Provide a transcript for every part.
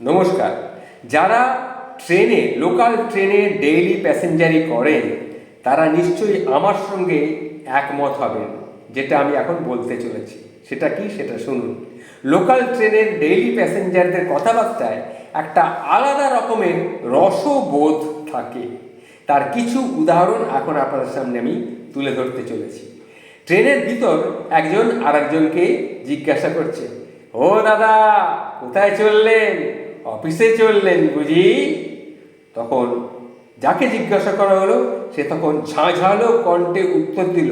নমস্কার। যারা ট্রেনে লোকাল ট্রেনে ডেইলি প্যাসেঞ্জারি করেন, তারা নিশ্চয়ই আমার সঙ্গে একমত হবেন, যেটা আমি এখন বলতে চলেছি। সেটা কি? সেটা শুনুন। লোকাল ট্রেনের ডেইলি প্যাসেঞ্জারদের কথাবার্তায় একটা আলাদা রকমের রসবোধ থাকে। তার কিছু উদাহরণ এখন আপনাদের সামনে আমি তুলে ধরতে চলেছি। ট্রেনের ভিতর একজন আরেকজনকে জিজ্ঞাসা করছে, ও দাদা, কোথায় চললেন? অফিসে চললেন বুঝি? তখন যাকে জিজ্ঞাসা করা হলো, সে তখন ঝাঁঝালো কণ্ঠে উত্তর দিল,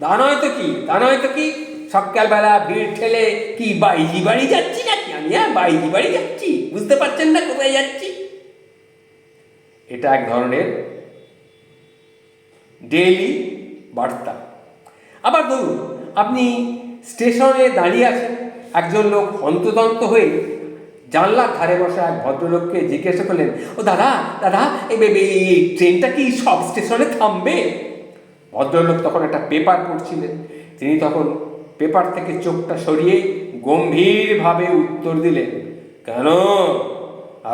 তা নয় তো কি? তা নয় তো কি? সকালবেলা ভিড় ঠেলে কি বাইজি বাড়ি যাচ্ছি নাকি? আমি হ্যাঁ বাইজি বাড়ি যাচ্ছি। বুঝতে পারছেন না কোথায় যাচ্ছি? এটা এক ধরনের ডেইলি বার্তা। আবার ধরুন আপনি স্টেশনে দাঁড়িয়ে আছেন, একজন লোক হন্তদন্ত হয়ে জানলার ধারে বসা এক ভদ্রলোককে জিজ্ঞাসা করলেন, ও দাদা দাদা, এই ট্রেনটা কি সব স্টেশনে থামবে? ভদ্রলোক তখন একটা পেপার পড়ছিলেন। তিনি তখন পেপার থেকে চোখটা সরিয়ে গম্ভীরভাবে উত্তর দিলেন, কেন?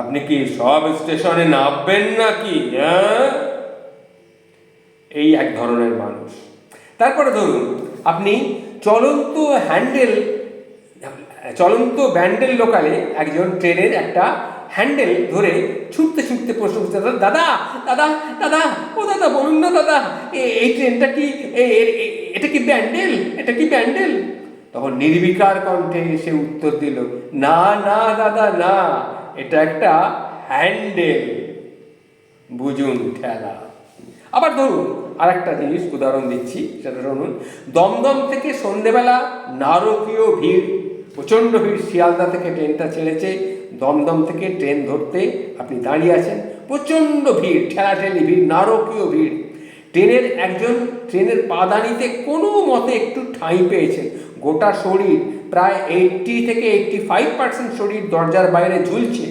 আপনি কি সব স্টেশনে নামবেন নাকি হ্যাঁ? এই এক ধরনের মানুষ। তারপরে ধরুন, আপনি চলন্ত হ্যান্ডেল চলন্ত ব্যান্ডেল লোকালে একজন ট্রেনের একটা হ্যান্ডেল ধরে ছুটতে ছুটতে প্রশ্ন করছে, দাদা দাদা দাদা ও দাদা, বলুন না, দাদা এই ট্রেনটা কি এটা কি ব্যান্ডেল? এটা কি ব্যান্ডেল? তখন নির্বিকার কণ্ঠে সে উত্তর দিল, না না, দাদা, না, এটা একটা হ্যান্ডেল। বুঝুন ঠেলা আবার ধরুন আর একটা জিনিস উদাহরণ দিচ্ছি, সেটা শুনুন। দমদম থেকে সন্ধেবেলা নারকীয় ভিড়। প্রচণ্ড ভিড় শিয়ালদা থেকে ট্রেনটা ছেড়েছে, দমদম থেকে ট্রেন ধরতে আপনি দাঁড়িয়ে আছেন। প্রচণ্ড ভিড়, ঠেলাঠেলি ভিড়, নারকীয় ভিড়। ট্রেনের একজন, ট্রেনের পাদানিতে কোনো মতে একটু ঠাঁই পেয়েছেন। গোটা শরীর প্রায় এইটটি থেকে এইট্টি ফাইভ পার্সেন্ট শরীর দরজার বাইরে ঝুলছে।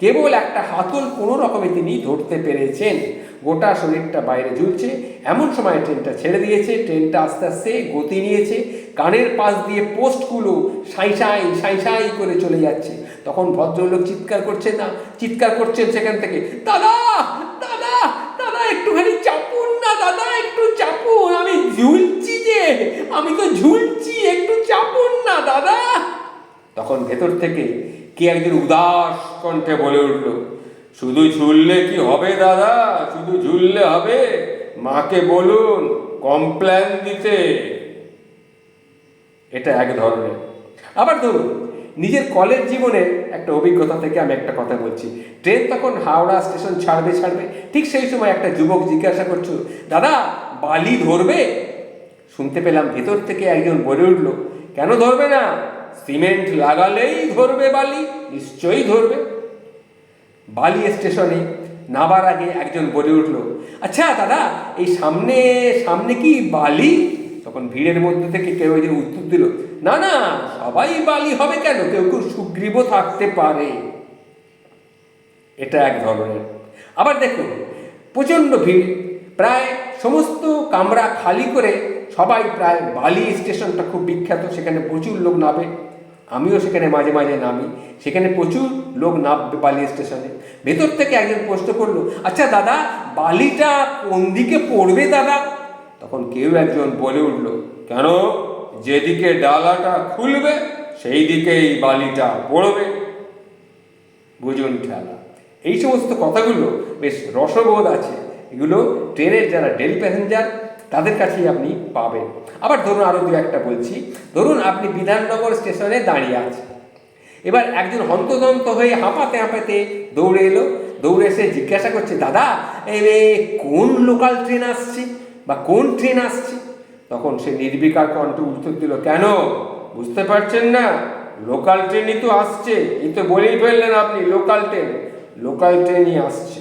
কেবল একটা হাতল কোনো রকমে তিনি ধরতে পেরেছেন। গোটা শরীরটা বাইরে ঝুলছে। এমন সময় ট্রেনটা ছেড়ে দিয়েছে। ট্রেনটা আস্তে আস্তে গতি নিয়েছে। কানের পাশ দিয়ে পোস্টগুলো সাই সাই সাই সাই করে চলে যাচ্ছে। তখন ভদ্রলোক চিৎকার করছে না, চিৎকার করছেন সেখান থেকে, দাদা দাদা দাদা, একটুখানি চাপুন না, দাদা, একটু চাপুন। আমি ঝুলছি যে, আমি তো ঝুলছি, একটু চাপুন না, দাদা। তখন ভেতর থেকে কে একজন উদাস কণ্ঠে বলে উঠল, শুধু ঝুললে কি হবে দাদা? শুধু ঝুললে হবে? মাকে বলুন কমপ্ল্যান দিতে। এটা এক ধরনের। আবার ধরুন, নিজের কলেজ জীবনে একটা অভিজ্ঞতা থেকে আমি একটা কথা বলছি। ট্রেন তখন হাওড়া স্টেশন ছাড়বে ছাড়বে। ঠিক সেই সময় একটা যুবক জিজ্ঞাসা করছ, দাদা, বালি ধরবে? শুনতে পেলাম ভেতর থেকে একজন বলে উঠল, কেন ধরবে না? সিমেন্ট লাগালেই ধরবে বালি, নিশ্চয়ই ধরবে। বালি স্টেশনে নাবার আগে একজন বলে উঠল আচ্ছা দাদা, এই সামনে সামনে কি বালি? তখন ভিড়ের মধ্যে থেকে কেউ একজন উত্তর দিল, না না, সবাই বালি হবে কেন? কেউ কেউ সুগ্রীব থাকতে পারে। এটা এক ধরনের। আবার দেখুন, প্রচণ্ড ভিড়। প্রায় সমস্ত কামরা খালি করে সবাই প্রায় বালি স্টেশনটা খুব বিখ্যাত, সেখানে প্রচুর লোক নামে। আমিও সেখানে মাঝে মাঝে নামি। সেখানে প্রচুর লোক নামবে বালি স্টেশনে। ভেতর থেকে একজন প্রশ্ন করল আচ্ছা দাদা, বালিটা কোন দিকে পড়বে দাদা? তখন কেউ একজন বলে উঠল, কেন? যেদিকে ডালাটা খুলবে সেই দিকেই বালিটা পড়বে। বুঝুন খেলা। এই সমস্ত কথাগুলো বেশ রসবোধ আছে। এগুলো ট্রেনের যারা ডেলি প্যাসেঞ্জার তাদের কাছেই আপনি পাবেন। আবার ধরুন আরও দু একটা বলছি। ধরুন আপনি বিধাননগর স্টেশনে দাঁড়িয়ে আছেন। এবার একজন হন্তদন্ত হয়ে হাঁপাতে হাঁপাতে দৌড়ে এলো। দৌড়ে এসে জিজ্ঞাসা করছে, দাদা এ কোন লোকাল ট্রেন আসছে বা কোন ট্রেন আসছে? তখন সে নির্বিকার কণ্ঠ উত্তর দিল, কেন? বুঝতে পারছেন না। লোকাল ট্রেনই তো আসছে। এই তো বলেই ফেললেন আপনি, লোকাল ট্রেন। লোকাল ট্রেনই আসছে।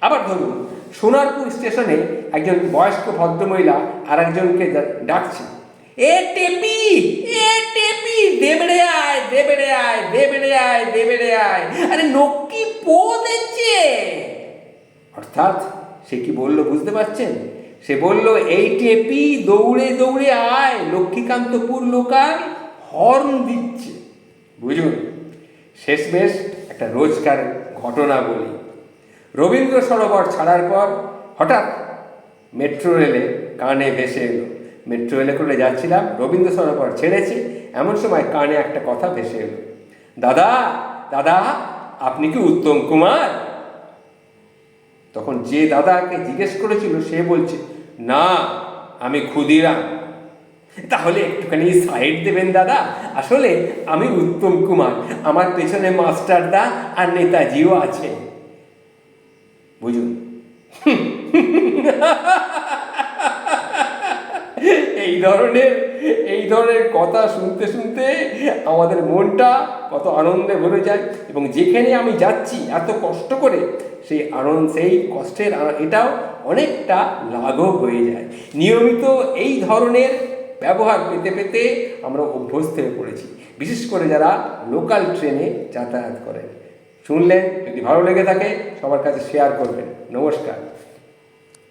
আবার ধরুন সোনারপুর স্টেশনে একজন বয়স্ক ভদ্রমহিলা আর একজনকে ডাকছে। এ টেপি এ টেপি, দেবড়ে আয় দেবড়ে আয় দেবড়ে আয় দেবড়ে আয়। আরে নক্কি পো দিচ্ছে। অর্থাৎ সে কি বলল বুঝতে পারছেন? সে বলল, এই টেপি দৌড়ে দৌড়ে আয়, লক্ষ্মীকান্তপুর লোকাল হর্ন দিচ্ছে। বুঝুন, শেষমেশ একটা রোজকার ঘটনা বলি। রবীন্দ্র সরোবর ছাড়ার পর হঠাৎ মেট্রো রেলে কানে ভেসে এলো। মেট্রো রেলে করে যাচ্ছিলাম, রবীন্দ্র সরোবর ছেড়েছি, এমন সময় কানে একটা কথা ভেসে এলো। দাদা দাদা, আপনি কি উত্তম কুমার? তখন যে দাদাকে জিজ্ঞেস করেছিল, সে বলছে, না, আমি ক্ষুদিরাম। তাহলে একটুখানি সাইড দেবেন দাদা, আসলে আমি উত্তম কুমার। আমার পেছনে মাস্টারদা আর নেতাজিও আছে। বুঝুন এই ধরনের এই ধরনের কথা শুনতে শুনতে আমাদের মনটা কত আনন্দে ভরে যায় এবং যেখানে আমি যাচ্ছি এত কষ্ট করে, সেই আনন্দ, সেই কষ্টের এটাও অনেকটা লাঘব হয়ে যায়। নিয়মিত এই ধরনের ব্যবহার পেতে পেতে আমরা অভ্যস্ত হয়ে পড়েছি। বিশেষ করে যারা লোকাল ট্রেনে যাতায়াত করেন। শুনলেন যদি ভালো লেগে থাকে সবার কাছে শেয়ার করবেন। নমস্কার।